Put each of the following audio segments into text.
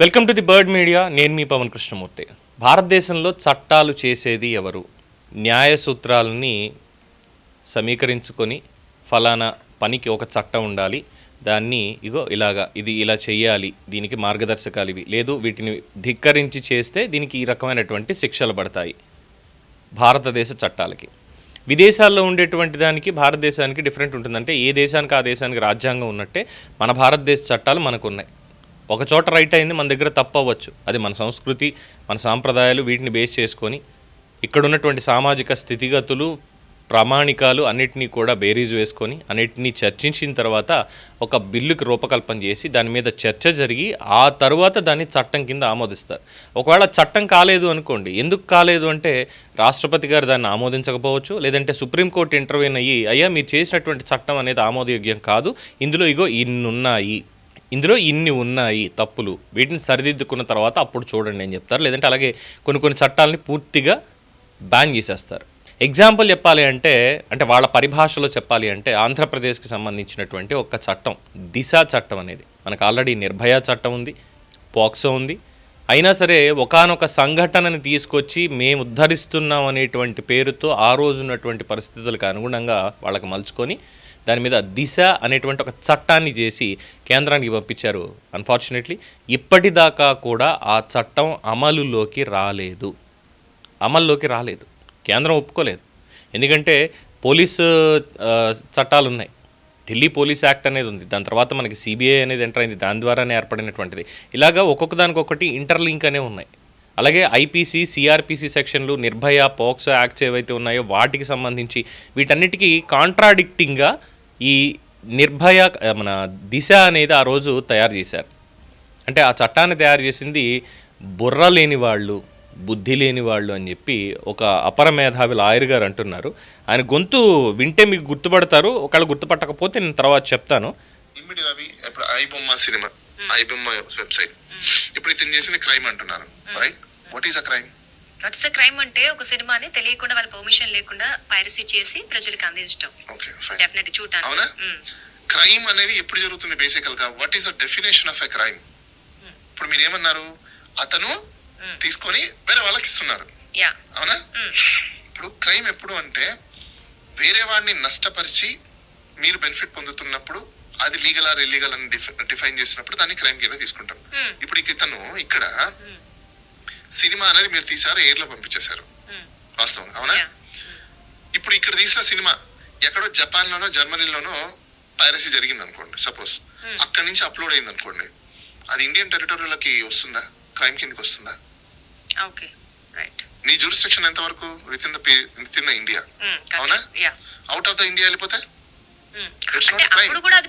Welcome to the bird media నేను మీ పవన్ కృష్ణమూర్తి. భారతదేశంలో చట్టాలు చేసేది ఎవరు? న్యాయ సూత్రాలని సమీకరించుకొని ఫలానా పనికి ఒక చట్టం ఉండాలి. దాన్ని ఇగో ఇలాగా ఇది ఇలా చేయాలి దీనికి మార్గదర్శకాలు ఇవి. లేదు వీటిని ధిక్కరించి చేస్తే దీనికి ఈ రకమైనటువంటి శిక్షలు పడతాయి భారతదేశ చట్టాలకి. విదేశాల్లో ఉండేటువంటి దానికి భారతదేశానికి డిఫరెంట్ ఉంటుందంటే ఏ దేశానికి ఆ దేశానికి రాజ్యాంగం ఉన్నట్టే మన భారతదేశ చట్టాలు మనకు ఉన్నాయి ఒక చోట రైట్ అయింది మన దగ్గర తప్పవచ్చు అది మన సంస్కృతి మన సాంప్రదాయాలు వీటిని బేస్ చేసుకొని ఇక్కడ ఉన్నటువంటి సామాజిక స్థితిగతులు ప్రామాణికాలు అన్నిటినీ కూడా బేరీజ్ వేసుకొని అన్నిటినీ చర్చించిన తర్వాత ఒక బిల్లుకి రూపకల్పన చేసి దాని మీద చర్చ జరిగి ఆ తర్వాత దాన్ని చట్టం కింద ఆమోదిస్తారు. ఒకవేళ చట్టం కాలేదు అనుకోండి ఎందుకు కాలేదు అంటే రాష్ట్రపతి గారు దాన్ని ఆమోదించకపోవచ్చు లేదంటే సుప్రీంకోర్టు ఇంటర్వ్యూన్ అయ్యి అయ్యా మీరు చేసినటువంటి చట్టం అనేది ఆమోదయోగ్యం కాదు ఇందులో ఇగో ఇన్నున్నాయి. ఇందులో ఇన్ని ఉన్నాయి తప్పులు. వీటిని సరిదిద్దుకున్న తర్వాత అప్పుడు చూడండి అని చెప్తారు. లేదంటే అలాగే కొన్ని కొన్ని చట్టాలని పూర్తిగా బ్యాన్ చేసేస్తారు. ఎగ్జాంపుల్ చెప్పాలి అంటే అంటే వాళ్ళ పరిభాషలో చెప్పాలి అంటే ఆంధ్రప్రదేశ్కి సంబంధించినటువంటి ఒక చట్టం దిశ చట్టం అనేది. మనకు ఆల్రెడీ నిర్భయ చట్టం ఉంది పోక్సో ఉంది. అయినా సరే ఒకానొక సంఘటనని తీసుకొచ్చి మేము ఉద్ధరిస్తున్నాం అనేటువంటి పేరుతో ఆ రోజు ఉన్నటువంటి పరిస్థితులకు అనుగుణంగా వాళ్ళకి మలుచుకొని దాని మీద దిశ అనేటువంటి ఒక చట్టాన్ని చేసి కేంద్రానికి పంపించారు. అన్ఫార్చునేట్లీ ఇప్పటిదాకా కూడా ఆ చట్టం అమలులోకి రాలేదు. అమల్లోకి రాలేదు. కేంద్రం ఒప్పుకోలేదు. ఎందుకంటే పోలీసు చట్టాలు ఉన్నాయి ఢిల్లీ పోలీస్ యాక్ట్ అనేది ఉంది. దాని తర్వాత మనకి సిబిఐ అనేది ఎంటర్ అయింది. దాని ద్వారానే ఏర్పడినటువంటిది. ఇలాగా ఒక్కొక్క దానికొకటి ఇంటర్లింక్ అనే ఉన్నాయి. అలాగే ఐపీసీ సిఆర్పిసి సెక్షన్లు నిర్భయ పోక్సో యాక్ట్స్ ఏవైతే ఉన్నాయో వాటికి సంబంధించి వీటన్నిటికీ కాంట్రాడిక్టింగ్గా ఈ నిర్భయ మన దిశ అనేది ఆ రోజు తయారు చేశారు. అంటే ఆ చట్టాన్ని తయారు చేసింది బుర్ర లేని వాళ్ళు బుద్ధి లేని వాళ్ళు అని చెప్పి ఒక అపర మేధావి లాయర్ గారు అంటున్నారు. ఆయన గొంతు వింటే మీకు గుర్తుపడతారు ఒకవేళ గుర్తుపట్టకపోతే నేను తర్వాత చెప్తాను. ఇమ్మడి రవి ఇప్పుడు ఐ బొమ్మ సినిమా ఐ బొమ్మ వెబ్సైట్ ఇప్పుడు ఇతను చేసింది క్రైమ్ అంటున్నారు right what is a crime what's crime అంటే ఒక సినిమాని తెలియకుండా వాళ్ళ పర్మిషన్ లేకుండా పైరసీ చేసి ప్రజలకు అందించడం ఓకే ఫైన్ డెఫినెట్ చూడటానికి అవునా? మ్మ్. క్రైమ్ అనేది ఎప్పుడు జరుగుతుంది బేసికల్గా what is the definition of a crime ఇప్పుడు మీరు ఏమన్నారు అతను మ్మ్. తీసుకొని వేరే వాళ్ళకి ఇస్తున్నారు యా అవునా మ్మ్. ఇప్పుడు క్రైమ్ ఎప్పుడు అంటే వేరే వాడిని నష్టపరిచి మీరు బెనిఫిట్ పొందుతున్నప్పుడు అది లీగల్ ఆర్ ఇల్లీగల్ అని డిఫైన్ చేసినప్పుడు దాన్ని క్రైమ్ కింద తీసుకుంటాం మ్మ్. ఇప్పుడు ఇక ఇతను ఇక్కడ మ్మ్. సినిమా అనేది మీరు తీసారు ఎయిర్లో పంపించేశారు. వాస్తవం అవునా. ఇప్పుడు ఇక్కడ తీసిన సినిమా ఎక్కడో జపాన్ లోనో జర్మనీలోనో పైరసీ జరిగింది అనుకోండి సపోజ్. అక్కడి నుంచి అప్లోడ్ అయింది అనుకోండి అది ఇండియన్ టెరిటరీలోకి వస్తుందా క్రైమ్ కిందకి వస్తుందా ఓకే రైట్ నీ జూరిస్ట్రిక్షన్ ఎంత వరకు within the within the India. అవునా? అవుట్ ఆఫ్ ద ఇండియా వెళ్ళిపోతే అప్పుడు కూడా అది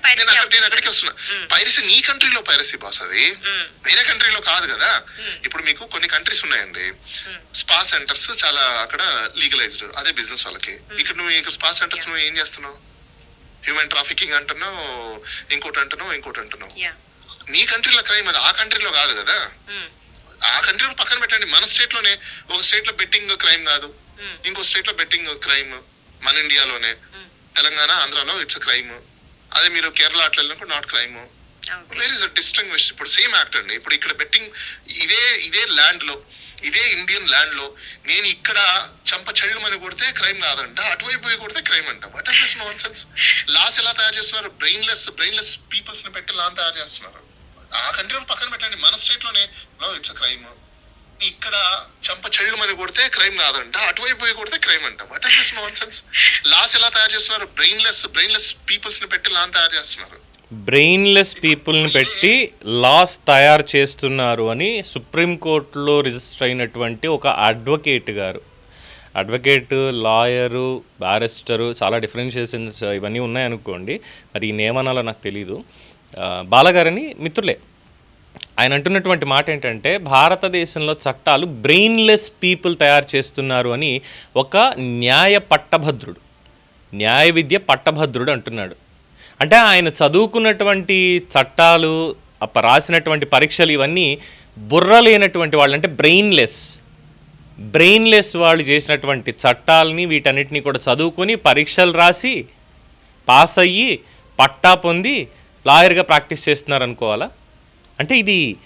నేను అక్కడికి వస్తున్నా. Hmm. పైరసీ నీ కంట్రీలో పైరసీ బాస్ అది మ్మ్. వేరే కంట్రీలో కాదు కదా. Hmm. ఇప్పుడు మీకు కొన్ని కంట్రీస్ ఉన్నాయండి. స్పా సెంటర్స్ చాలా అక్కడ లీగలైజ్డ్ అదే బిజినెస్ వాళ్ళకి. ఇక్కడ నువ్వు ఇక్కడ స్పా సెంటర్స్ నువ్వు ఏం చేస్తున్నావు? హ్యూమన్ ట్రాఫికింగ్ అంటున్నావు ఇంకోటి అంటున్నావు ఇంకోటి అంటున్నావు. నీ కంట్రీలో క్రైమ్ అది ఆ కంట్రీలో కాదు కదా. ఆ కంట్రీలో పక్కన పెట్టండి. మన స్టేట్లోనే ఒక స్టేట్లో బెట్టింగ్ క్రైమ్ కాదు. ఇంకో స్టేట్లో బెట్టింగ్ క్రైమ్ మన ఇండియాలోనే. తెలంగాణ ఆంధ్రాలో ఇట్స్ క్రైమ్ అదే మీరు కేరళ అట్లా not crime where is distinguish ఇప్పుడు సేమ్ యాక్ట్ అండి. ఇప్పుడు ఇక్కడ బెట్టింగ్ ఇదే ఇదే ల్యాండ్లో ఇదే ఇండియన్ ల్యాండ్లో నేను ఇక్కడ చంప చెళ్ళమని కొడితే క్రైమ్ కాదంట అటువైపు పోయి కొడితే క్రైమ్ అంట. What is this nonsense laws ఎలా తయారు చేస్తున్నారు? బ్రెయిన్లెస్ బ్రెయిన్లెస్ పీపుల్స్ని పెట్టి లా తయారు చేస్తున్నారు. ఆ కంట్రీలో పక్కన పెట్టండి. మన స్టేట్లోనే ఇట్స్ క్రైమ్ ఇక్కడ చంప చెళ్ళమని కొడితే క్రైమ్ కాదంట అటువైపు పోయి కొడితే క్రైమ్ అంట. What is this nonsense laws ఎలా తయారు చేస్తున్నారు? బ్రెయిన్లెస్ బ్రెయిన్లెస్ పీపుల్స్ని పెట్టి లాన్ తయారు చేస్తున్నారు. బ్రెయిన్లెస్ పీపుల్ని పెట్టి లాస్ తయారు చేస్తున్నారు అని సుప్రీంకోర్టులో రిజిస్టర్ అయినటువంటి ఒక అడ్వకేట్ గారు. అడ్వకేట్ లాయరు బ్యారిస్టరు చాలా డిఫరెన్షియేషన్స్ ఇవన్నీ ఉన్నాయనుకోండి మరి ఈ నియమనాలు నాకు తెలీదు. బాలగారని మిత్రులే. ఆయన అంటున్నటువంటి మాట ఏంటంటే భారతదేశంలో చట్టాలు బ్రెయిన్లెస్ పీపుల్ తయారు చేస్తున్నారు అని ఒక న్యాయ పట్టభద్రుడు న్యాయ విద్య పట్టభద్రుడు అంటున్నాడు. అంటే ఆయన చదువుకున్నటువంటి చట్టాలు అప్ప రాసినటువంటి పరీక్షలు ఇవన్నీ బుర్ర లేనటువంటి వాళ్ళు అంటే బ్రెయిన్లెస్ బ్రెయిన్లెస్ వాళ్ళు చేసినటువంటి చట్టాలని వీటన్నిటిని కూడా చదువుకొని పరీక్షలు రాసి పాస్ అయ్యి పట్టా పొంది లాయర్గా ప్రాక్టీస్ చేస్తున్నారు అనుకోవాలా అంటే ఇది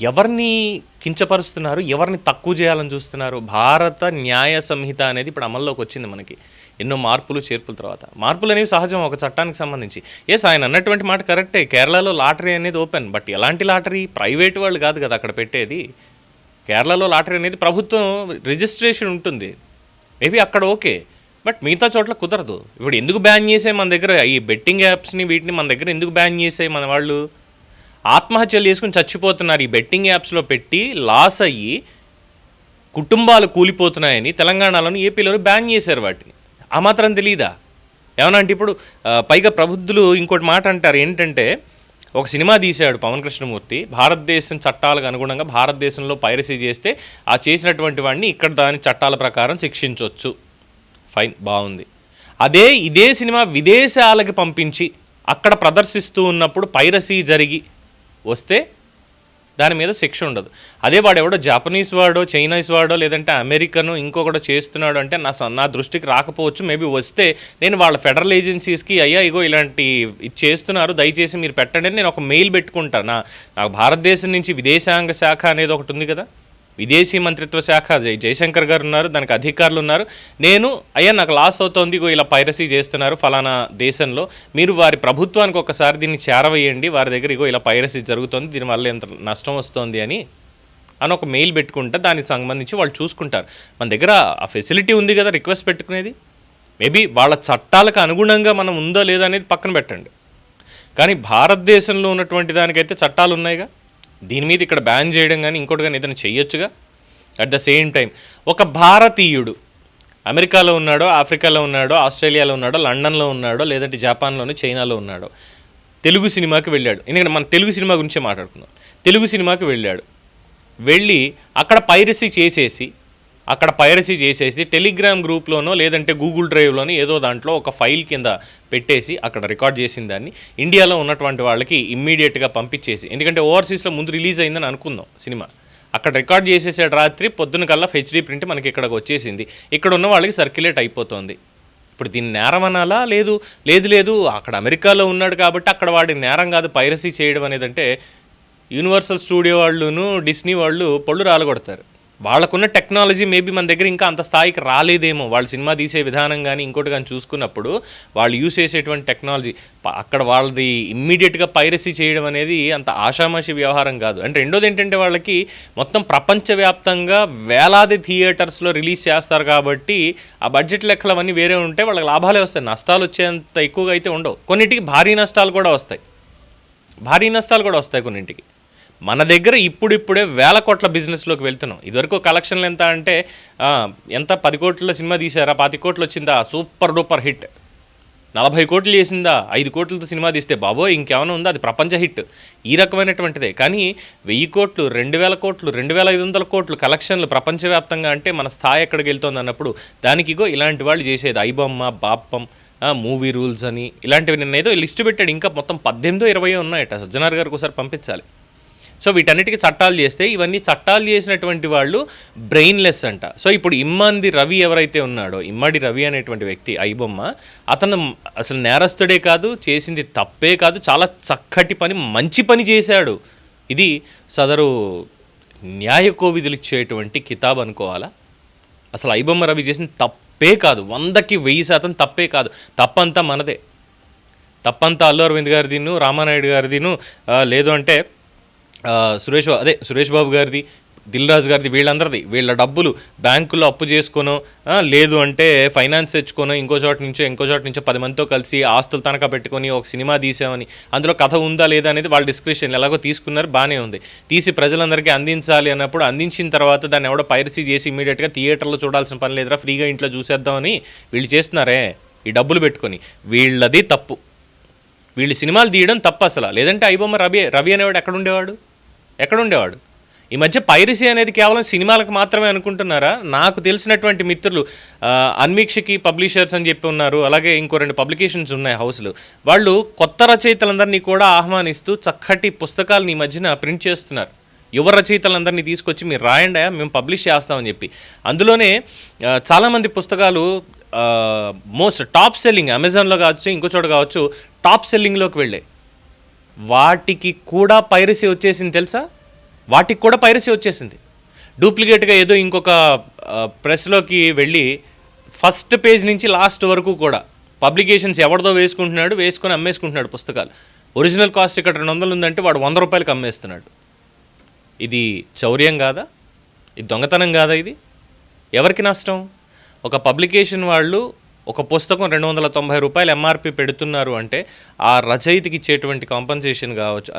ఎవరిని కించపరుస్తున్నారు ఎవరిని తక్కువ చేయాలని చూస్తున్నారు? భారత న్యాయ సంహిత అనేది ఇప్పుడు అమల్లోకి వచ్చింది మనకి. ఎన్నో మార్పులు చేర్పుల తర్వాత. మార్పులు అనేవి సహజం ఒక చట్టానికి సంబంధించి. ఎస్ ఆయన అన్నటువంటి మాట కరెక్టే. కేరళలో లాటరీ అనేది ఓపెన్. బట్ ఎలాంటి లాటరీ? ప్రైవేట్ వాళ్ళు కాదు కదా అక్కడ పెట్టేది. కేరళలో లాటరీ అనేది ప్రభుత్వం రిజిస్ట్రేషన్ ఉంటుంది. మేబీ అక్కడ ఓకే. బట్ మిగతా చోట్ల కుదరదు. ఇప్పుడు ఎందుకు బ్యాన్ చేసే మన దగ్గర? ఈ బెట్టింగ్ యాప్స్ని వీటిని మన దగ్గర ఎందుకు బ్యాన్ చేసే మన వాళ్ళు? ఆత్మహత్యలు చేసుకుని చచ్చిపోతున్నారు. ఈ బెట్టింగ్ యాప్స్లో పెట్టి లాస్ అయ్యి కుటుంబాలు కూలిపోతున్నాయని తెలంగాణలోని ఏపీలో బ్యాన్ చేశారు వాటిని? ఆ మాత్రం తెలీదా? ఏమన్నా అంటే ఇప్పుడు పైగా ప్రబుద్ధులు ఇంకోటి మాట అంటారు ఏంటంటే ఒక సినిమా తీశాడు పవన్ కృష్ణమూర్తి. భారతదేశం చట్టాలకు అనుగుణంగా భారతదేశంలో పైరసీ చేస్తే ఆ చేసినటువంటి వాడిని ఇక్కడ దాని చట్టాల ప్రకారం శిక్షించవచ్చు ఫైన్ బాగుంది. అదే ఇదే సినిమా విదేశాలకి పంపించి అక్కడ ప్రదర్శిస్తూ ఉన్నప్పుడు పైరసీ జరిగి వస్తే దాని మీద శిక్ష ఉండదు. అదే వాడు ఎవడో జపనీస్ వాడో చైనీస్ వాడో లేదంటే అమెరికను ఇంకొకటి చేస్తున్నాడు అంటే నా స- నా దృష్టికి రాకపోవచ్చు. మేబీ వస్తే నేను వాళ్ళ ఫెడరల్ ఏజెన్సీస్కి అయ్యా ఇగో ఇలాంటి ఇది చేస్తున్నారు దయచేసి మీరు పెట్టండి నేను ఒక మెయిల్ పెట్టుకుంటాను. నా నాకు భారతదేశం నుంచి విదేశాంగ శాఖ అనేది ఒకటి ఉంది కదా? విదేశీ మంత్రిత్వ శాఖ జై- జయశంకర్ గారు ఉన్నారు దానికి అధికారులు ఉన్నారు నేను అయ్యా నాకు లాస్ అవుతోంది ఇగో ఇలా పైరసీ చేస్తున్నారు ఫలానా దేశంలో. మీరు వారి ప్రభుత్వానికి ఒకసారి దీన్ని చేరవేయండి వారి దగ్గర ఇగో ఇలా పైరసీ జరుగుతోంది దీనివల్ల ఎంత నష్టం వస్తోంది అని అని ఒక మెయిల్ పెట్టుకుంటే దానికి సంబంధించి వాళ్ళు చూసుకుంటారు. మన దగ్గర ఆ ఫెసిలిటీ ఉంది కదా రిక్వెస్ట్ పెట్టుకునేది. మేబీ వాళ్ళ చట్టాలకు అనుగుణంగా మనం ఉందో లేదో అనేది పక్కన పెట్టండి. కానీ భారతదేశంలో ఉన్నటువంటి దానికైతే చట్టాలు ఉన్నాయిగా. దీని మీద ఇక్కడ బ్యాన్ చేయడం కానీ ఇంకోటి కానీ ఏదైనా చేయొచ్చుగా? అట్ ద సేమ్ టైం ఒక భారతీయుడు అమెరికాలో ఉన్నాడో ఆఫ్రికాలో ఉన్నాడో ఆస్ట్రేలియాలో ఉన్నాడో లండన్లో ఉన్నాడో లేదంటే జపాన్లోనో చైనాలో ఉన్నాడో తెలుగు సినిమాకి వెళ్ళాడు. ఎందుకంటే మన తెలుగు సినిమా గురించే మాట్లాడుకుందాం. తెలుగు సినిమాకి వెళ్ళాడు. వెళ్ళి అక్కడ పైరసీ చేసేసి అక్కడ పైరసీ చేసేసి టెలిగ్రామ్ గ్రూప్లోనో లేదంటే గూగుల్ డ్రైవ్లోనో ఏదో దాంట్లో ఒక ఫైల్ కింద పెట్టేసి అక్కడ రికార్డ్ చేసిన దాన్ని ఇండియాలో ఉన్నటువంటి వాళ్ళకి ఇమ్మీడియట్గా పంపించేసి ఎందుకంటే ఓవర్సీస్లో ముందు రిలీజ్ అయిందని అనుకుందాం సినిమా. అక్కడ రికార్డ్ చేసేసాడు రాత్రి పొద్దున కల్లా హెచ్డీ ప్రింట్ మనకి ఇక్కడికి వచ్చేసింది. ఇక్కడ ఉన్న వాళ్ళకి సర్క్యులేట్ అయిపోతుంది. ఇప్పుడు దీన్ని నేరం అనాలా? లేదు. లేదు లేదు. అక్కడ అమెరికాలో ఉన్నాడు కాబట్టి అక్కడ వాడి నేరం కాదు పైరసీ చేయడం అనేది అంటే యూనివర్సల్ స్టూడియో వాళ్ళును డిస్నీ వాళ్ళు పళ్ళు రాలగొడతారు. వాళ్ళకున్న టెక్నాలజీ మేబీ మన దగ్గర ఇంకా అంత స్థాయికి రాలేదేమో. వాళ్ళు సినిమా తీసే విధానం కానీ ఇంకోటి కానీ చూసుకున్నప్పుడు వాళ్ళు యూస్ చేసేటువంటి టెక్నాలజీ అక్కడ వాళ్ళది ఇమ్మీడియట్గా పైరసీ చేయడం అనేది అంత ఆషామాషి వ్యవహారం కాదు. అంటే రెండోది ఏంటంటే వాళ్ళకి మొత్తం ప్రపంచవ్యాప్తంగా వేలాది థియేటర్స్లో రిలీజ్ చేస్తారు కాబట్టి ఆ బడ్జెట్ లెక్కలు అవన్నీ వేరే ఉంటే వాళ్ళకి లాభాలే వస్తాయి. నష్టాలు వచ్చేంత ఎక్కువగా అయితే ఉండవు. కొన్నిటికి భారీ నష్టాలు కూడా వస్తాయి. భారీ నష్టాలు కూడా వస్తాయి కొన్నింటికి. మన దగ్గర ఇప్పుడిప్పుడే వేల కోట్ల బిజినెస్లోకి వెళ్తున్నాం. ఇదివరకు కలెక్షన్లు ఎంత అంటే ఎంత పది కోట్ల సినిమా తీసారా పాతి కోట్లు వచ్చిందా? Super duper hit. నలభై కోట్లు చేసిందా? ఐదు కోట్లతో సినిమా తీస్తే బాబోయ్ ఇంకేమైనా ఉందా? అది ప్రపంచ హిట్. ఈ రకమైనటువంటిదే. కానీ వెయ్యి కోట్లు రెండు వేల కోట్లు రెండు వేల ఐదు వందల కోట్లు కలెక్షన్లు ప్రపంచవ్యాప్తంగా అంటే మన స్థాయి ఎక్కడికి వెళ్తుంది అన్నప్పుడు దానికిగో ఇలాంటి వాళ్ళు చేసేది. ఐబొమ్మ బాప్పం మూవీ రూల్స్ అని ఇలాంటివి. నిన్న ఏదో లిస్ట్ పెట్టాడు. ఇంకా మొత్తం పద్దెనిమిదో ఇరవై ఉన్నాయట. సజ్జనార్ గారికి ఒకసారి పంపించాలి. సో వీటన్నిటికీ చట్టాలు చేస్తే ఇవన్నీ చట్టాలు చేసినటువంటి వాళ్ళు బ్రెయిన్లెస్ అంట. సో ఇప్పుడు ఇమ్మంది రవి ఎవరైతే ఉన్నాడో ఇమ్మడి రవి అనేటువంటి వ్యక్తి ఐబొమ్మ అతను అసలు నేరస్తుడే కాదు చేసింది తప్పే కాదు చాలా చక్కటి పని మంచి పని చేశాడు. ఇది సదరు న్యాయ కోవిధులు ఇచ్చేటువంటి కితాబ్ అనుకోవాలా? అసలు ఐబొమ్మ రవి చేసిన తప్పే కాదు వందకి వెయ్యి శాతం తప్పే కాదు తప్పంతా మనదే. తప్పంతా అల్లు అరవింద్ గారిదిను రామానాయుడు గారిదిను ఆ, లేదు అంటే సురేష్ అదే సురేష్ బాబు గారిది దిల్ రాజు గారిది వీళ్ళందరిది. వీళ్ళ డబ్బులు బ్యాంకులో అప్పు చేసుకోను లేదు అంటే ఫైనాన్స్ తెచ్చుకొని ఇంకో చోట నుంచో ఇంకో చోట నుంచో పది మందితో కలిసి ఆస్తులు తనఖా పెట్టుకొని ఒక సినిమా తీసామని. అందులో కథ ఉందా లేదా అనేది వాళ్ళ డిస్క్రిప్షన్. ఎలాగో తీసుకున్నారు బాగానే ఉంది. తీసి ప్రజలందరికీ అందించాలి అన్నప్పుడు అందించిన తర్వాత దాన్ని ఎవడో పైరసీ చేసి ఇమీడియట్గా థియేటర్లో చూడాల్సిన పని లేదురా ఫ్రీగా ఇంట్లో చూసేద్దామని వీళ్ళు చేస్తున్నారే ఈ డబ్బులు పెట్టుకొని. వీళ్ళది తప్పు. వీళ్ళు సినిమాలు తీయడం తప్పు అసలు లేదంటే ఐబొమ్మ రవి రవి అనేవాడు ఎక్కడ ఉండేవాడు? ఎక్కడ ఉండేవాడు ఈ మధ్య పైరసీ అనేది కేవలం సినిమాలకు మాత్రమే అనుకుంటున్నారా? నాకు తెలిసినటువంటి మిత్రులు అన్వీక్షకి పబ్లిషర్స్ అని చెప్పి ఉన్నారు అలాగే ఇంకో రెండు పబ్లికేషన్స్ ఉన్నాయి హౌస్లు. వాళ్ళు కొత్త రచయితలందరినీ కూడా ఆహ్వానిస్తూ చక్కటి పుస్తకాలను ఈ మధ్యన ప్రింట్ చేస్తున్నారు. యువ రచయితలందరినీ తీసుకొచ్చి మీరు రాయండి మేము పబ్లిష్ చేస్తామని చెప్పి. అందులోనే చాలామంది పుస్తకాలు మోస్ట్ టాప్ సెల్లింగ్ అమెజాన్లో కావచ్చు ఇంకో చోట కావచ్చు టాప్ సెల్లింగ్లోకి వెళ్ళాయి. వాటికి కూడా పైరసీ వచ్చేసింది తెలుసా? వాటికి కూడా పైరసీ వచ్చేసింది. డూప్లికేట్గా ఏదో ఇంకొక ప్రెస్లోకి వెళ్ళి ఫస్ట్ పేజ్ నుంచి లాస్ట్ వరకు కూడా పబ్లికేషన్స్ ఎవరిదో వేసుకుంటున్నాడు వేసుకొని అమ్మేసుకుంటున్నాడు పుస్తకాలు. ఒరిజినల్ కాస్ట్ ఇక్కడ రెండు వందలు ఉందంటే వాడు వంద రూపాయలకి అమ్మేస్తున్నాడు. ఇది చౌర్యం కాదా? ఇది దొంగతనం కాదా ఇది? ఎవరికి నష్టం? ఒక పబ్లికేషన్ వాళ్ళు ఒక పుస్తకం రెండు వందల తొంభై రూపాయలు ఎంఆర్పి పెడుతున్నారు అంటే ఆ రచయితకి ఇచ్చేటువంటి కాంపన్సేషన్ కావచ్చు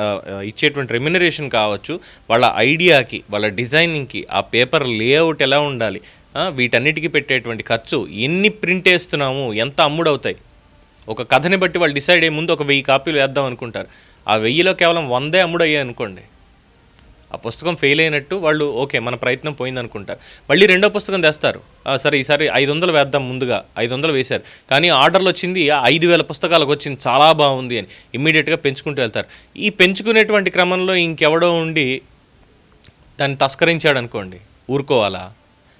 ఇచ్చేటువంటి రెమ్యునరేషన్ కావచ్చు వాళ్ళ ఐడియాకి వాళ్ళ డిజైనింగ్కి ఆ పేపర్ లేఅవుట్ ఎలా ఉండాలి వీటన్నిటికీ పెట్టేటువంటి ఖర్చు ఎన్ని ప్రింట్ వేస్తున్నాము ఎంత అమ్ముడవుతాయి? ఒక కథని బట్టి వాళ్ళు డిసైడ్ అయ్యే ముందు ఒక వెయ్యి కాపీలు వేద్దాం అనుకుంటారు. ఆ వెయ్యిలో కేవలం వందే అమ్ముడయ్యాయి అనుకోండి ఆ పుస్తకం ఫెయిల్ అయినట్టు వాళ్ళు ఓకే మన ప్రయత్నం పోయిందనుకుంటారు. మళ్ళీ రెండో పుస్తకం తెస్తారు. సరే ఈసారి ఐదు వందలు వేద్దాం ముందుగా. ఐదు వందలు వేశారు. కానీ ఆర్డర్లు వచ్చింది "ఆ, ఐదు వేల పుస్తకాలకు వచ్చింది చాలా బాగుంది అని ఇమ్మీడియట్గా పెంచుకుంటూ వెళ్తారు. ఈ పెంచుకునేటువంటి క్రమంలో ఇంకెవడో ఉండి దాన్ని తస్కరించాడు అనుకోండి ఊరుకోవాలా?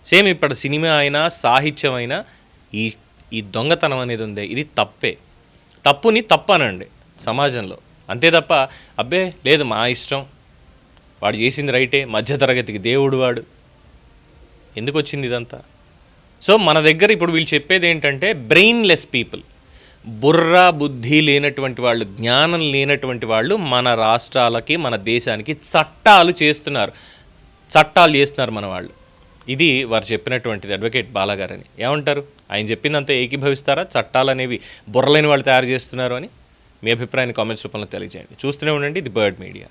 సేమ్ ఇప్పుడు సినిమా అయినా సాహిత్యం అయినా ఈ ఈ దొంగతనం అనేది ఉంది ఇది తప్పే. తప్పుని తప్పనండి సమాజంలో. అంతే తప్ప అబ్బే లేదు మా ఇష్టం. వాడు చేసింది రైటే మధ్యతరగతికి దేవుడు వాడు. ఎందుకు వచ్చింది ఇదంతా? సో మన దగ్గర ఇప్పుడు వీళ్ళు చెప్పేది ఏంటంటే బ్రెయిన్లెస్ పీపుల్ బుర్ర బుద్ధి లేనటువంటి వాళ్ళు జ్ఞానం లేనటువంటి వాళ్ళు మన రాష్ట్రాలకి మన దేశానికి చట్టాలు చేస్తున్నారు. చట్టాలు చేస్తున్నారు మన వాళ్ళు. ఇది వారు చెప్పినటువంటిది అడ్వకేట్ బాలాగారని. ఏమంటారు? ఆయన చెప్పిందంతా ఏకీభవిస్తారా? చట్టాలు అనేవి బుర్రలేని వాళ్ళు తయారు చేస్తున్నారు అని మీ అభిప్రాయాన్ని కామెంట్స్ రూపంలో తెలియజేయండి. చూస్తూనే ఉండండి ది బర్డ్ మీడియా.